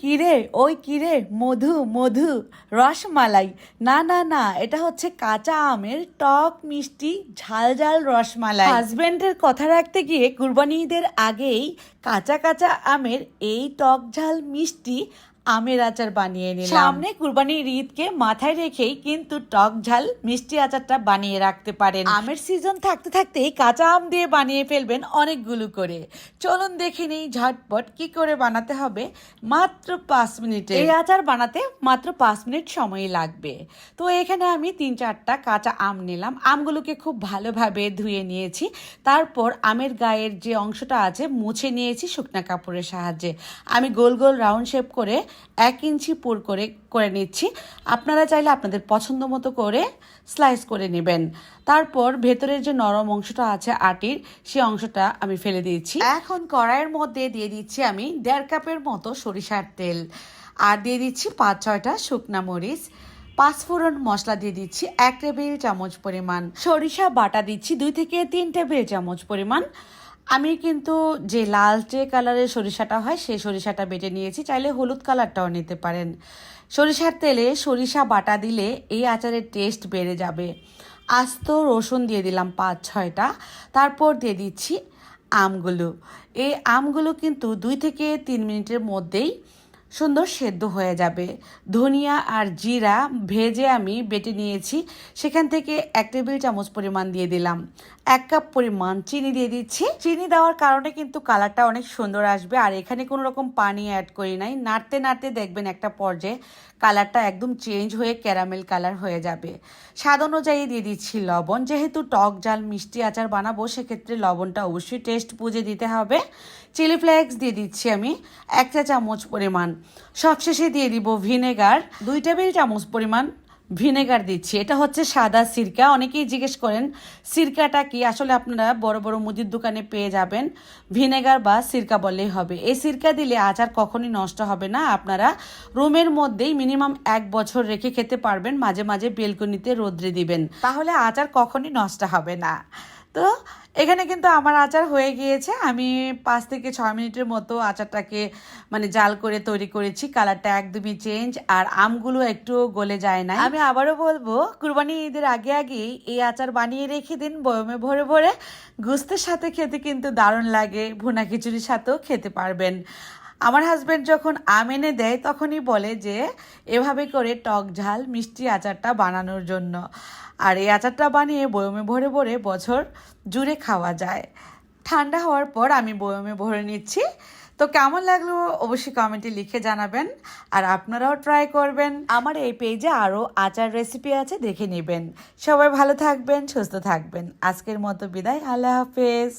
কিরে ওই কিরে মধু মধু, রসমালাই। না না না, এটা হচ্ছে কাঁচা আমের টক, মিষ্টি, ঝাল ঝাল রসমালাই। হাজবেন্ডের কথা রাখতে গিয়ে কুরবানি ঈদের আগেই কাঁচা কাঁচা আমের এই টক, ঝাল, মিষ্টি আমের আচার বানিয়ে নিলাম। সামনে কুরবানির ঈদকে মাথায় রেখেই কিন্তু টক ঝাল মিষ্টি আচারটা বানিয়ে রাখতে পারেন। আমের সিজন থাকতে থাকতেই কাঁচা আম দিয়ে বানিয়ে ফেলবেন অনেকগুলো করে। চলুন দেখে নেই ঝটপট কি করে বানাতে হবে। মাত্র পাঁচ মিনিটে। এই আচার বানাতে মাত্র পাঁচ মিনিট সময় লাগবে। তো এখানে আমি তিন চারটা কাঁচা আম নিলাম। আমগুলোকে খুব ভালোভাবে ধুয়ে নিয়েছি। তারপর আমের গায়ের যে অংশটা আছে মুছে নিয়েছি শুকনা কাপড়ের সাহায্যে। আমি গোল গোল রাউন্ড শেপ করে এক ইঞ্চি পুর করে করে নিচ্ছি। আপনারা চাইলে আপনাদের পছন্দ মতো করে স্লাইস করে নেবেন। তারপর ভেতরের যে নরম অংশটা আছে আটির সেই অংশটা আমি ফেলে দিয়েছি। এখন কড়াইয়ের মধ্যে দিয়ে দিচ্ছি আমি দেড় কাপের মতো সরিষার তেল। আর দিয়ে দিচ্ছি পাঁচ, ছয়টা শুকনা মরিচ। পাঁচফোড়ন মশলা দিয়ে দিচ্ছি এক টেবিল চামচ পরিমাণ। সরিষা বাটা দিচ্ছি দুই থেকে তিন টেবিল চামচ পরিমাণ। আমি কিন্তু যে লালচে কালারের সরিষাটা হয়, সেই সরিষাটা বেটে নিয়েছি। চাইলে হলুদ কালারটাও নিতে পারেন। সরিষার তেলে সরিষা বাটা দিলে এই আচারের টেস্ট বেড়ে যাবে। আস্ত রসুন দিয়ে দিলাম পাঁচ, ছয়টা। তারপর দিয়ে দিচ্ছি আমগুলো। এই আমগুলো কিন্তু দুই থেকে তিন মিনিটের মধ্যেই সুন্দর সেদ্ধ হয়ে যাবে। ধনিয়া আর জিরা ভেজে আমি বেটে নিয়েছি। সেখান থেকে এক টেবিল চামচ পরিমাণ দিয়ে দিলাম। এক কাপ পরিমাণ চিনি দিয়ে দিচ্ছি। চিনি দেওয়ার কারণে কিন্তু কালারটা অনেক সুন্দর আসবে। আর এখানে কোনো রকম পানি অ্যাড করি নাই। নাড়তে নাড়তে দেখবেন একটা পর্যায়ে কালারটা একদম চেঞ্জ হয়ে ক্যারামেল কালার হয়ে যাবে। স্বাদ অনুযায়ী দিয়ে দিচ্ছি লবণ। যেহেতু টক জাল মিষ্টি আচার বানাবো, সেক্ষেত্রে লবণটা অবশ্যই টেস্ট বুঝে দিতে হবে। চিলি ফ্লেক্স দিয়ে দিচ্ছি আমি এক চা চামচ পরিমাণ। সবশেষে দিয়ে দিব ভিনেগার দুই টেবিল চামচ পরিমাণ ভিনেগার দিচ্ছি। এটা হচ্ছে সাদা সিরকা। অনেকেই জিজ্ঞেস করেন, সিরকাটা কি? আসলে আপনারা বড় বড় মুদির দোকানে পেয়ে যাবেন। ভিনেগার বা সিরকা বললেই হবে। এই সিরকা দিলে আচার কখনই নষ্ট হবে না। আপনারা রুমের মধ্যেই মিনিমাম এক বছর রেখে খেতে পারবেন। মাঝে মাঝে বেলকনিতে রোদ্রে দিবেন। তাহলে আচার কখনই নষ্ট হবে না। তো এখানে কিন্তু আমার আচার হয়ে গিয়েছে। আমি পাঁচ থেকে ছয় মিনিটের মতো আচারটাকে মানে জাল করে তৈরি করেছি। কালারটা একদমই চেঞ্জ আর আমগুলো একটু গলে যায় না আমি আবারও বলব, কুরবানি ঈদের আগে আগেই এই আচার বানিয়ে রেখে দিন বয়মে ভরে ভরে। গুস্তের সাথে খেতে কিন্তু দারুণ লাগে, ভুনা খিচুড়ির সাথেও খেতে পারবেন। আমার হাজব্যান্ড যখন আম এনে দেয়, তখনই বলে যে, এভাবে করে টক ঝাল, মিষ্টি আচারটা বানানোর জন্য। আর এই আচারটা বানিয়ে বয়মে ভরে ভরে বছর জুড়ে খাওয়া যায়। ঠান্ডা হওয়ার পর আমি বয়মে ভরে নিচ্ছি। তো কেমন লাগল অবশ্যই কমেন্টে লিখে জানাবেন। আর আপনারাও ট্রাই করবেন। আমার এই পেজে আরও আচার রেসিপি আছে, দেখে নেবেন। সবাই ভালো থাকবেন, সুস্থ থাকবেন। আজকের মতো বিদায়, আল্লাহ হাফেজ।